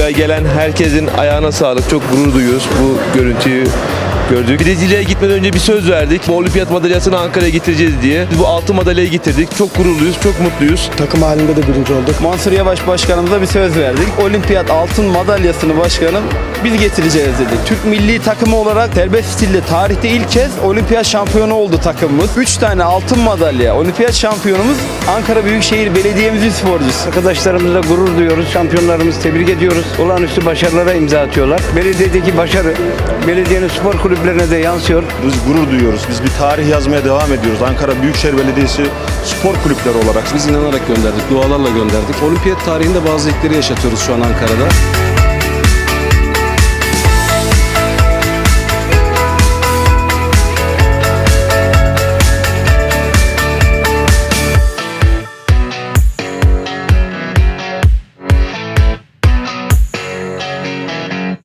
Buraya gelen herkesin ayağına sağlık. Çok gurur duyuyoruz bu görüntüyü gördük. Brezilya'ya gitmeden önce bir söz verdik. Bu olimpiyat madalyasını Ankara'ya getireceğiz diye. Biz bu altın madalyayı getirdik. Çok gururluyuz, çok mutluyuz. Takım halinde de birinci olduk. Mansur Yavaş başkanımıza bir söz verdik. Olimpiyat altın madalyasını başkanım biz getireceğiz dedik. Türk milli takımı olarak serbest stilde tarihte ilk kez olimpiyat şampiyonu oldu takımımız. 3 tane altın madalya. Olimpiyat şampiyonumuz Ankara Büyükşehir Belediye'mizin sporcusu. Arkadaşlarımızla gurur duyuyoruz. Şampiyonlarımızı tebrik ediyoruz. Olağanüstü başarılara imza atıyorlar. Belediyedeki başarı belediyenin spor kulüplerine de yansıyor. Biz gurur duyuyoruz. Biz bir tarih yazmaya devam ediyoruz. Ankara Büyükşehir Belediyesi spor kulüpleri olarak. Biz inanarak gönderdik, dualarla gönderdik. Olimpiyat tarihinde bazı ilkleri yaşatıyoruz şu an Ankara'da.